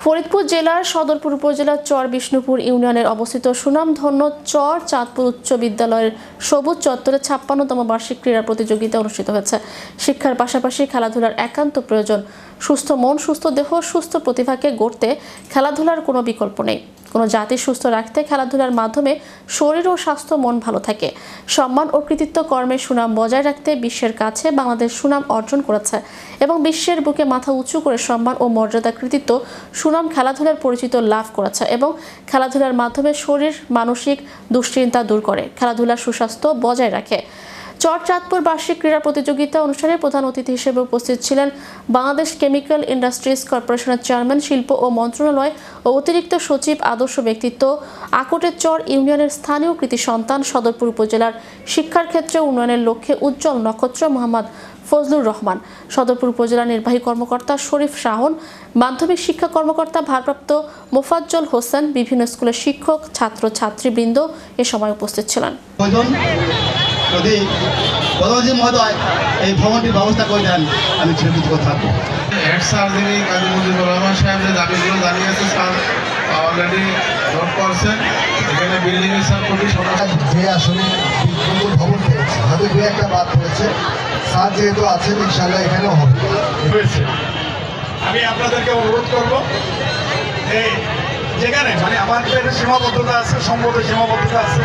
ফরিদপুর জেলার সদরপুর উপজেলার চর বিষ্ণুপুর ইউনিয়নের অবস্থিত সুনামধন্য চর চাঁদপুর উচ্চ বিদ্যালয়ের সবুজ চত্বরে ছাপ্পান্নতম বার্ষিক ক্রীড়া প্রতিযোগিতা অনুষ্ঠিত হয়েছে। শিক্ষার পাশাপাশি খেলাধুলার একান্ত প্রয়োজন। সুস্থ মন, সুস্থ দেহ, সুস্থ প্রতিভাকে গড়তে খেলাধুলার কোনো বিকল্প নেই। কোনো জাতি সুস্থ রাখতে খেলাধুলার মাধ্যমে শরীর ও স্বাস্থ্য মন ভালো থাকে। সম্মান ও কৃতিত্ব কর্মে সুনাম বজায় রাখতে বিশ্বের কাছে বাংলাদেশ সুনাম অর্জন করেছে এবং বিশ্বের বুকে মাথা উঁচু করে সম্মান ও মর্যাদা কৃতিত্ব সুনাম খেলাধুলার পরিচিত লাভ করেছে এবং খেলাধুলার মাধ্যমে শরীর, মানসিক দুশ্চিন্তা দূর করে। খেলাধুলার সুস্বাস্থ্য বজায় রাখে। চরচাঁদপুর বার্ষিক ক্রীড়া প্রতিযোগিতা অনুষ্ঠানে প্রধান অতিথি হিসেবে উপস্থিত ছিলেন বাংলাদেশ কেমিক্যাল ইন্ডাস্ট্রিজ কর্পোরেশনের চেয়ারম্যান, শিল্প ও মন্ত্রণালয় ও অতিরিক্ত সচিব, আদর্শ ব্যক্তিত্ব, আকটের চর ইউনিয়নের স্থানীয় কৃতি সন্তান, সদরপুর উপজেলার শিক্ষার ক্ষেত্রে উন্নয়নের লক্ষ্যে উজ্জ্বল নক্ষত্র মোহাম্মদ ফজলুর রহমান, সদরপুর উপজেলা নির্বাহী কর্মকর্তা শরীফ শাহন, মাধ্যমিক শিক্ষা কর্মকর্তা ভারপ্রাপ্ত মোফাজ্জল হোসেন, বিভিন্ন স্কুলের শিক্ষক ছাত্র ছাত্রীবৃন্দ এ সময় উপস্থিত ছিলেন। যদি প্রধানমন্ত্রী মহোদয় এই ভবনটির ব্যবস্থা করে দেন আমি চিরকৃতজ্ঞ থাকব। হেড স্যার যিনি কাজী মুজিবুর রহমান সাহেব যে দাবিগুলো জানিয়েছে স্যার অলরেডি নোট করছেন। এখানে বিল্ডিং এর স্যার খুবই সমস্যা যে আসলে বিদ্যুৎ ভবন পেয়েছে হয়তো দু একটা বাদ পড়েছে। স্যার যেহেতু আছেন ইনশাল্লাহ এখানেও হবে। হয়েছে। আমি আপনাদেরকে অনুরোধ করব এই যেখানে মানে আমাদের সীমাবদ্ধতা আছে সম্ভবত সীমাবদ্ধতা আছে